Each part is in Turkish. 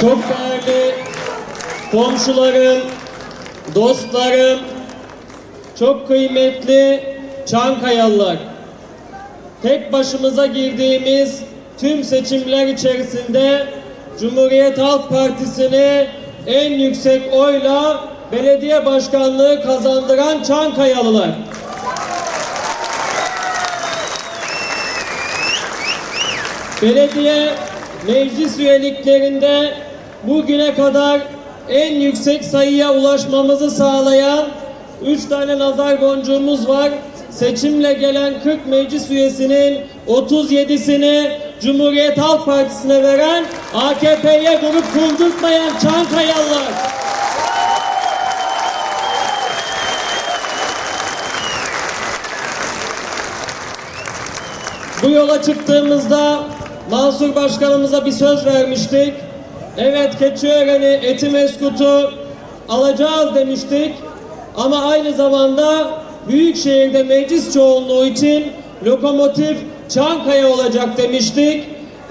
Çok değerli komşularım, dostlarım, çok kıymetli Çankayalılar. Tek başımıza girdiğimiz tüm seçimler içerisinde Cumhuriyet Halk Partisi'ni en yüksek oyla belediye başkanlığı kazandıran Çankayalılar. Belediye meclis üyeliklerinde bugüne kadar en yüksek sayıya ulaşmamızı sağlayan 3 tane nazar boncuğumuz var. Seçimle gelen 40 meclis üyesinin 37'sini Cumhuriyet Halk Partisi'ne veren AKP'ye grup kurdurtmayan Çankayalılar. Bu yola çıktığımızda Mansur Başkanımıza bir söz vermiştik. Evet Keçiören'i, Etimeskut'u alacağız demiştik. Ama aynı zamanda Büyükşehir'de meclis çoğunluğu için lokomotif Çankaya olacak demiştik.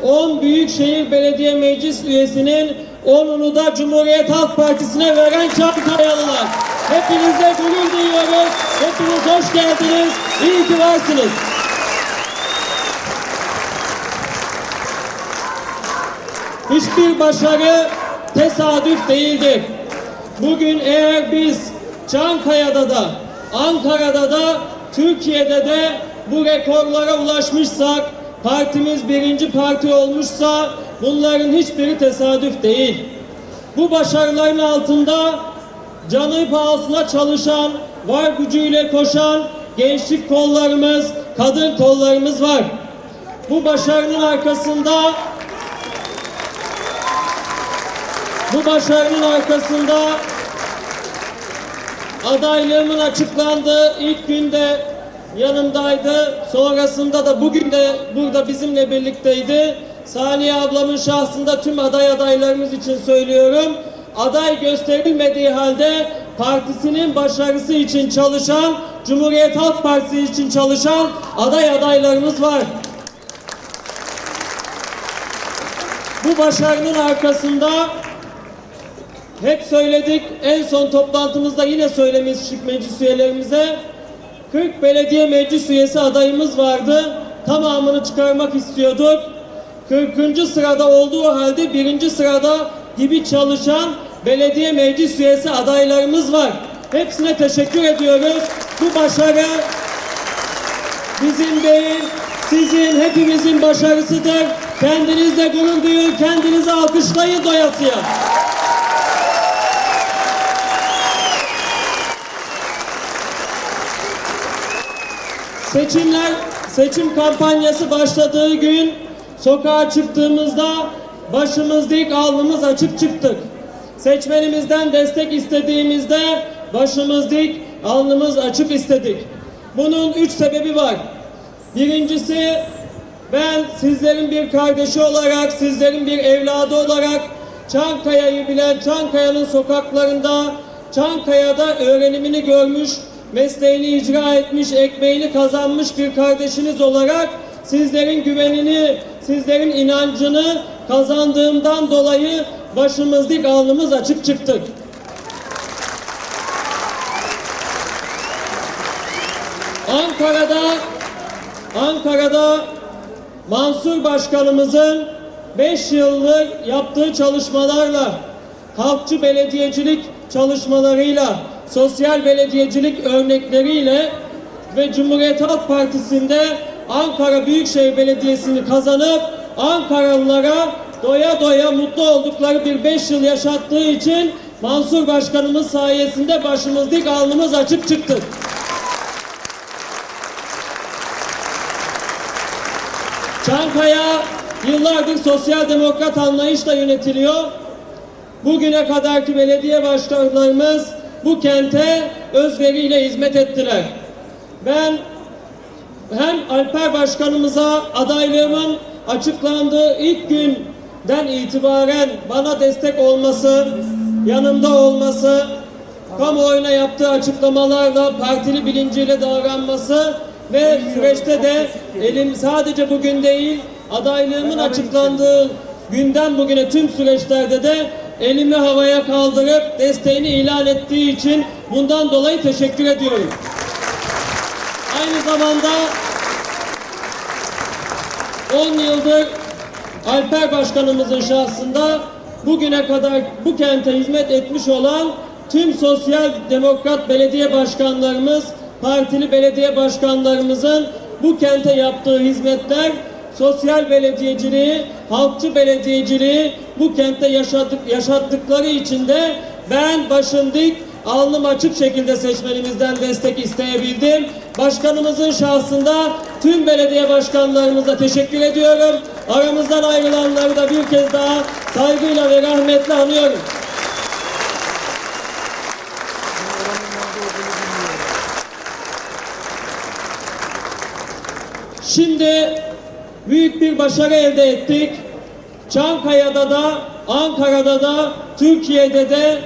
10 Büyükşehir Belediye Meclis üyesinin 10'unu da Cumhuriyet Halk Partisi'ne veren Çankayalılar. Hepinizle gurur duyuyoruz. Hepiniz hoş geldiniz. İyi ki varsınız. Hiçbir başarı tesadüf değildir. Bugün eğer biz Çankaya'da da, Ankara'da da, Türkiye'de de bu rekorlara ulaşmışsak, partimiz birinci parti olmuşsa bunların hiçbiri tesadüf değil. Bu başarıların altında canı pahasına çalışan, var gücüyle koşan gençlik kollarımız, kadın kollarımız var. Bu başarının arkasında Bu başarının arkasında adaylığımın açıklandığı ilk günde yanımdaydı. Sonrasında da bugün de burada bizimle birlikteydi. Saniye ablamın şahsında tüm aday adaylarımız için söylüyorum. Aday gösterilmediği halde partisinin başarısı için çalışan, Cumhuriyet Halk Partisi için çalışan aday adaylarımız var. Bu başarının arkasında hep söyledik, en son toplantımızda yine söylemiştik meclis üyelerimize. 40 belediye meclis üyesi adayımız vardı. Tamamını çıkarmak istiyorduk. 40. sırada olduğu halde birinci sırada gibi çalışan belediye meclis üyesi adaylarımız var. Hepsine teşekkür ediyoruz. Bu başarı bizim değil, sizin hepimizin başarısıdır. Kendinizle gurur duyun, kendinizi alkışlayın doyasıya. Seçimler, seçim kampanyası başladığı gün sokağa çıktığımızda başımız dik, alnımız açık çıktık. Seçmenimizden destek istediğimizde başımız dik, alnımız açık istedik. Bunun üç sebebi var. Birincisi ben sizlerin bir kardeşi olarak, sizlerin bir evladı olarak Çankaya'yı bilen, Çankaya'nın sokaklarında, Çankaya'da öğrenimini görmüş, mesleğini icra etmiş, ekmeğini kazanmış bir kardeşiniz olarak sizlerin güvenini, sizlerin inancını kazandığımdan dolayı başımız dik, alnımız açık çıktık. Ankara'da Ankara'da Mansur Başkanımızın 5 yıllık yaptığı çalışmalarla, halkçı belediyecilik çalışmalarıyla, sosyal belediyecilik örnekleriyle ve Cumhuriyet Halk Partisi'nde Ankara Büyükşehir Belediyesi'ni kazanıp Ankaralılara doya doya mutlu oldukları bir 5 yıl yaşattığı için Mansur Başkanımız sayesinde başımız dik alnımız açık çıktık. Çankaya yıllardır sosyal demokrat anlayışla yönetiliyor. Bugüne kadarki belediye başkanlarımız bu kente özveriyle hizmet ettiler. Ben hem Alper Başkanımıza adaylığımın açıklandığı ilk günden itibaren bana destek olması, yanımda olması, kamuoyuna yaptığı açıklamalarla partili bilinciyle davranması ve süreçte de elim sadece bugün değil adaylığımın açıklandığı günden bugüne tüm süreçlerde de elimi havaya kaldırıp desteğini ilan ettiği için bundan dolayı teşekkür ediyorum. Aynı zamanda 10 yıldır Alper Başkanımızın şahsında bugüne kadar bu kente hizmet etmiş olan tüm sosyal demokrat belediye başkanlarımız, partili belediye başkanlarımızın bu kente yaptığı hizmetler sosyal belediyeciliği, halkçı belediyeciliği bu kentte yaşadık, yaşattıkları için de ben başım dik, alnım açık şekilde seçmenimizden destek isteyebildim. Başkanımızın şahsında tüm belediye başkanlarımıza teşekkür ediyorum. Aramızdan ayrılanları da bir kez daha saygıyla ve rahmetle anıyorum. Şimdi büyük bir başarı elde ettik. Çankaya'da da, Ankara'da da, Türkiye'de de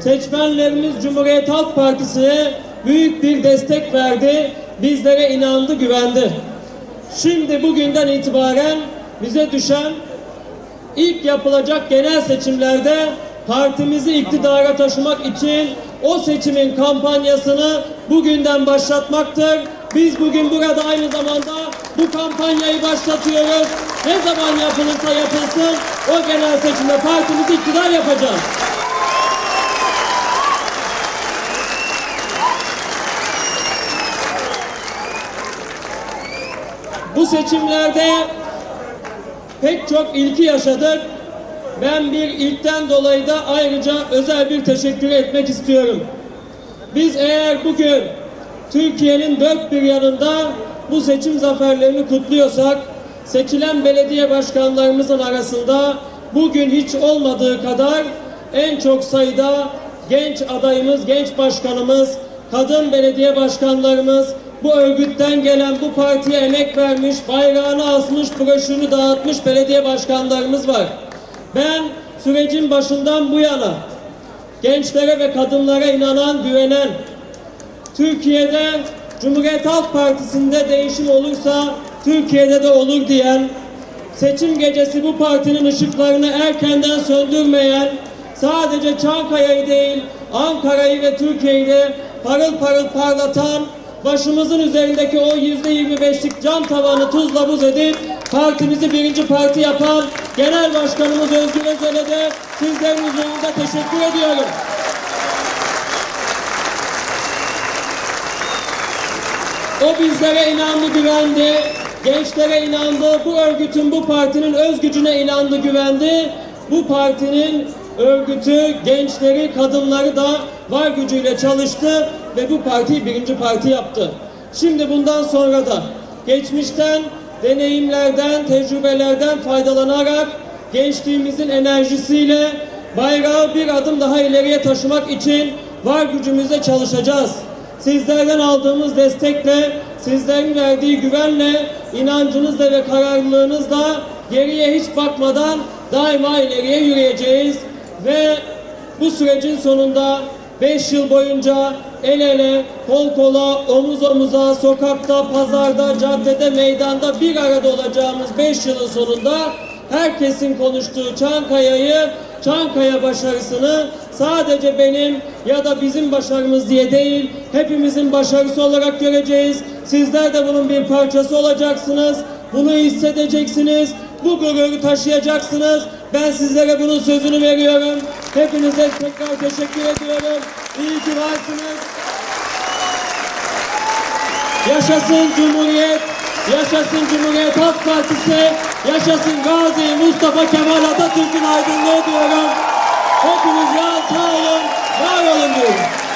seçmenlerimiz Cumhuriyet Halk Partisi'ne büyük bir destek verdi. Bizlere inandı, güvendi. Şimdi bugünden itibaren bize düşen ilk yapılacak genel seçimlerde partimizi iktidara taşımak için o seçimin kampanyasını bugünden başlatmaktır. Biz bugün burada aynı zamanda bu kampanyayı başlatıyoruz. Ne zaman yapılırsa yapılsın o genel seçimde partimizi iktidar yapacağız. Bu seçimlerde pek çok ilki yaşadık. Ben bir ilkten dolayı da ayrıca özel bir teşekkür etmek istiyorum. Biz eğer bugün Türkiye'nin dört bir yanında bu seçim zaferlerini kutluyorsak, seçilen belediye başkanlarımızın arasında bugün hiç olmadığı kadar en çok sayıda genç adayımız, genç başkanımız, kadın belediye başkanlarımız, bu örgütten gelen, bu partiye emek vermiş, bayrağını asmış, broşürünü dağıtmış belediye başkanlarımız var. Ben sürecin başından bu yana gençlere ve kadınlara inanan, güvenen, Türkiye'de Cumhuriyet Halk Partisi'nde değişim olursa Türkiye'de de olur diyen, seçim gecesi bu partinin ışıklarını erkenden söndürmeyen, sadece Çankaya'yı değil Ankara'yı ve Türkiye'yi de parıl parıl parlatan, başımızın üzerindeki o yüzde yirmi beşlik cam tavanı tuzla buz edip partimizi birinci parti yapan Genel Başkanımız Özgür Özel'e de sizlerin huzurunda teşekkür ediyorum. O bizlere inandı, güvendi. Gençlere inandı. Bu örgütün, bu partinin öz gücüne inandı, güvendi. Bu partinin örgütü, gençleri, kadınları da var gücüyle çalıştı ve bu partiyi birinci parti yaptı. Şimdi bundan sonra da geçmişten, deneyimlerden, tecrübelerden faydalanarak gençliğimizin enerjisiyle bayrağı bir adım daha ileriye taşımak için var gücümüzle çalışacağız. Sizlerden aldığımız destekle, sizlerin verdiği güvenle, inancınızla ve kararlılığınızla geriye hiç bakmadan daima ileriye yürüyeceğiz. Ve bu sürecin sonunda 5 yıl boyunca el ele, kol kola, omuz omuza, sokakta, pazarda, caddede, meydanda bir arada olacağımız 5 yılın sonunda herkesin konuştuğu Çankaya'yı, Çankaya başarısını sadece benim ya da bizim başarımız diye değil, hepimizin başarısı olarak göreceğiz. Sizler de bunun bir parçası olacaksınız. Bunu hissedeceksiniz. Bu gururu taşıyacaksınız. Ben sizlere bunun sözünü veriyorum. Hepinize tekrar teşekkür ediyorum. İyi ki varsınız. Yaşasın Cumhuriyet, yaşasın Cumhuriyet Halk Partisi, yaşasın Gazi Mustafa Kemal Atatürk'ün aydınlığı diyorum. Hepiniz ya sağ olun, var olun diyorum.